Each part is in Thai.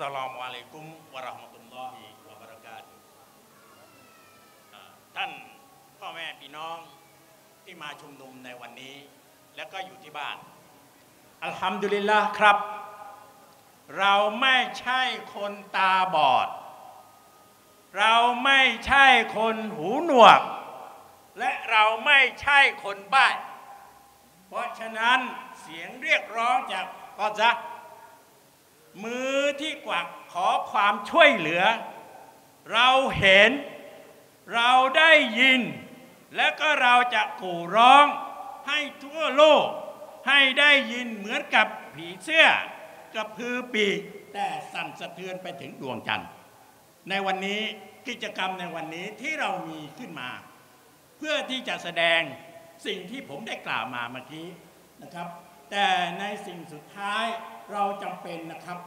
สลามุอะลัยกุมวะเราะห์มะตุลลอฮิวะบะเราะกาตุท่านพ่อแม่พี่น้องที่มาชุมนุมในวันนี้ แล้วก็อยู่ที่บ้าน อัลฮัมดุลิลละครับ เราไม่ใช่คนตาบอด เราไม่ใช่คนหูหนวก และเราไม่ใช่คนบ้าเพราะฉะนั้นเสียงเรียกร้องจากกอซะ มือที่กวักขอความช่วยเหลือ เราเห็น เราได้ยิน และก็เราจะกู่ร้องให้ทั่วโลก ให้ได้ยินเหมือนกับผีเสื้อกระพือปีกแต่สั่นสะเทือนไปถึงดวงจันทร์ในวันนี้กิจกรรมในวันนี้ที่เรามีขึ้นมา เพื่อที่จะแสดงสิ่งที่ผมได้กล่าวมาเมื่อกี้นะครับ แต่ในสิ่งสุดท้ายเราจำเป็นนะครับ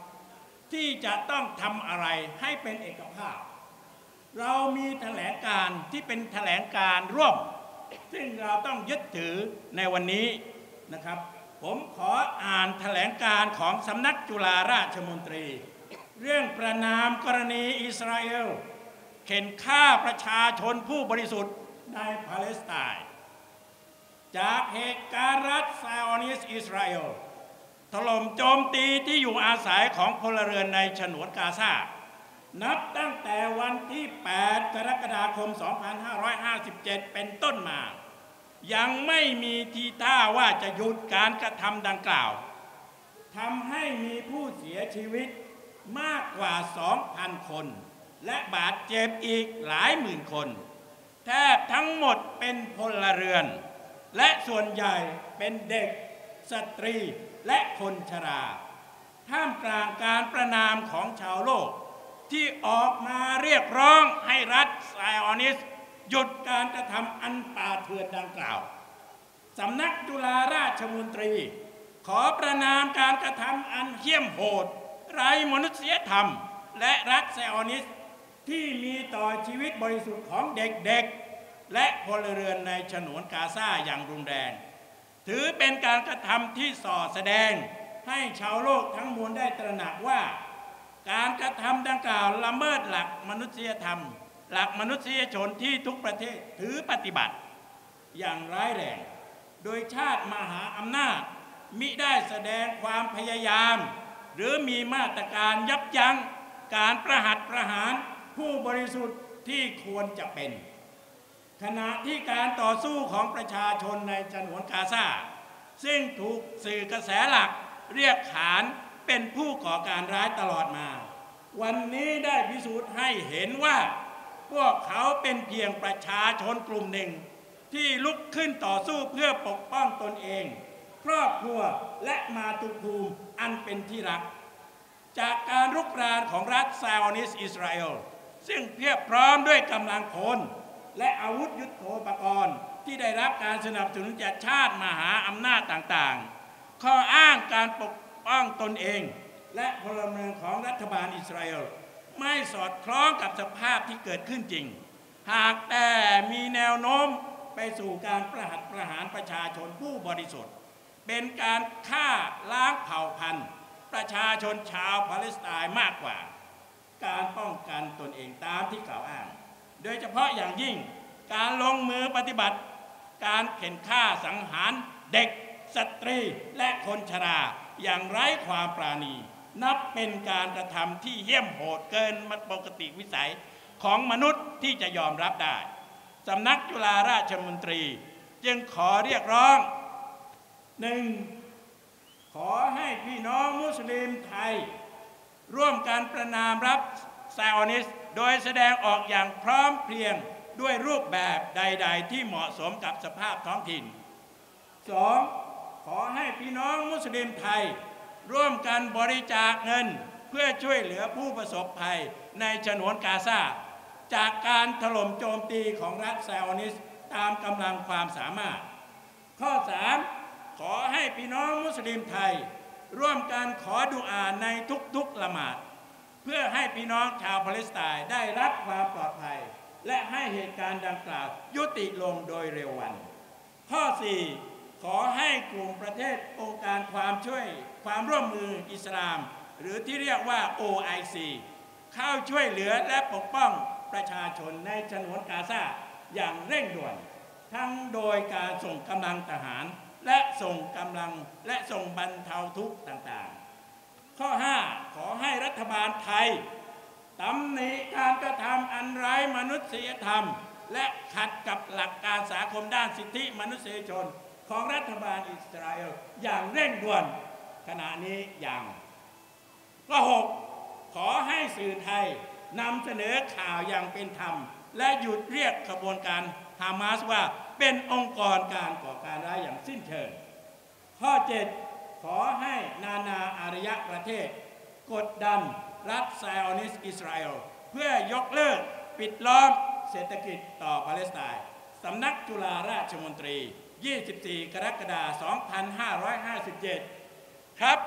ที่จะต้องทำอะไรให้เป็นเอกภาพ เรามีแถลงการที่เป็นแถลงการร่วม ซึ่งเราต้องยึดถือในวันนี้นะครับ ผมขออ่านแถลงการของสำนักจุฬาราชมนตรี เรื่องประนามกรณีอิสราเอล เข็นฆ่าประชาชนผู้บริสุทธิ์ในปาเลสไตน์ จากเหตุการณ์รัฐซาออนิสอิสราเอลถล่มโจมตีที่อยู่อาศัยของพลเรือนในฉนวนกาซา นับตั้งแต่วันที่ 8 กรกฎาคม 2557 เป็นต้นมา ยังไม่มีทีท่าว่าจะหยุดการกระทำดังกล่าวทำให้มีผู้เสียชีวิตมากกว่า 2,000 คน และบาดเจ็บอีกหลายหมื่นคน แทบทั้งหมดเป็นพลเรือน และส่วนใหญ่เป็นเด็กสตรีและคนชรา ท่ามกลางการประนามของชาวโลก ที่ออกมาเรียกร้องให้รัฐไซออนิส หยุดการกระทำอันป่าเถื่อนดังกล่าวสำนักจุฬาราชมนตรี ขอประนามการกระทำอันเหี้ยมโหด ไร้มนุษยธรรม และรัฐไซออนิส ที่มีต่อชีวิตบริสุทธิ์ของเด็กๆ และพลเรือนในฉนวนกาซาอย่างรุนแรง ถือเป็นการกระทำที่ส่อแสดงให้ชาวโลกทั้งมวลได้ตระหนักว่า การกระทำดังกล่าวละเมิดหลักมนุษยธรรม หลักมนุษยชนที่ทุกประเทศถือปฏิบัติ อย่างร้ายแรง โดยชาติมหาอำนาจมิได้แสดงความพยายาม หรือมีมาตรการยับยั้งการประหัตประหารผู้บริสุทธิ์ที่ควรจะเป็น ขณะที่การต่อสู้ของประชาชนในฉนวนกาซาซึ่งถูกสื่อกระแสหลักเรียกขานเป็นผู้ก่อการร้ายตลอดมา วันนี้ได้พิสูจน์ให้เห็นว่า พวกเขาเป็นเพียงประชาชนกลุ่มหนึ่ง ที่ลุกขึ้นต่อสู้เพื่อปกป้องตนเอง ครอบครัวและมาตุภูมิอันเป็นที่รัก จากการรุกรานของรัฐซาอนิสอิสราเอลซึ่งเพียบพร้อมด้วยกำลังพล และอาวุธยุโทโธปกรณ์ ที่ได้รับการสนับสนุนจากชาติมหาอำนาจต่างๆ ข้ออ้างการปกป้องตนเอง และพลเมืองของรัฐบาลอิสราเอลไม่สอดคล้องกับสภาพที่เกิดขึ้นจริง หากแต่มีแนวโน้มไปสู่การประหัตประหารประชาชนผู้บริสุทธิ์ เป็นการฆ่าล้างเผ่าพันธุ์ ประชาชนชาวปาเลสไตน์มากกว่า การป้องกันตนเองตามที่กล่าวอ้าง โดยเฉพาะอย่างยิ่งการลงมือปฏิบัติ การเข็นฆ่าสังหารเด็ก สตรี และคนชรา อย่างไร้ความปราณี นับเป็นการกระทำที่เยี่ยมโหดเกินปกติวิสัยของมนุษย์ที่จะยอมรับได้สำนักจุฬาราชมนตรี จึงขอเรียกร้องหนึ่งขอให้พี่น้องมุสลิมไทย ร่วมกันประนามรับซาออนิส โดยแสดงออกอย่างพร้อมเพรียงด้วยรูปแบบใด ๆ ที่เหมาะสมกับสภาพท้องถิ่น 2. ขอให้พี่น้องมุสลิมไทย ร่วมกันบริจาคเงินเพื่อช่วยเหลือผู้ประสบภัยในฉนวนกาซาจากการถล่มโจมตีของรัฐซาออนิสตามกำลังความสามารถ ข้อ 3. ขอให้พี่น้องมุสลิมไทย ร่วมกันขอดุอาในทุกๆละหมาด เพื่อให้พี่น้องชาวปาเลสไตน์ได้รับความปลอดภัย และให้เหตุการณ์ดังกล่าวยุติลงโดยเร็ววัน ข้อ 4 ขอให้กลุ่มประเทศองค์การความช่วยความร่วมมืออิสลาม หรือที่เรียกว่า OIC เข้าช่วยเหลือและปกป้องประชาชนในฉนวนกาซาอย่างเร่งด่วน ทั้งโดยการส่งกำลังทหาร และส่งกำลังและส่งบรรเทาทุกข์ต่างๆ ข้อ 5 ขอให้รัฐบาลไทยตำหนิการกระทำอันไร้มนุษยธรรม และขัดกับหลักการสากลด้านสิทธิมนุษยชนของรัฐบาลอิสราเอลอย่างเร่งด่วนขณะนี้อย่างก็หกขอให้สื่อไทยนำเสนอข่าวอย่างเป็นธรรม และหยุดเรียกขบวนการฮามาสว่าเป็นองค์กรการก่อการร้ายอย่างสิ้นเชิงข้อ 7 ขอให้นานาอารยประเทศ กดดันรัฐไซออนิส์อิสราเอลเพื่อยกเลิกปิดล้อมเศรษฐกิจต่อปาเลสไตน์สำนักจุฬาราชมนตรี 24 กรกฎาคม 2557 ครับ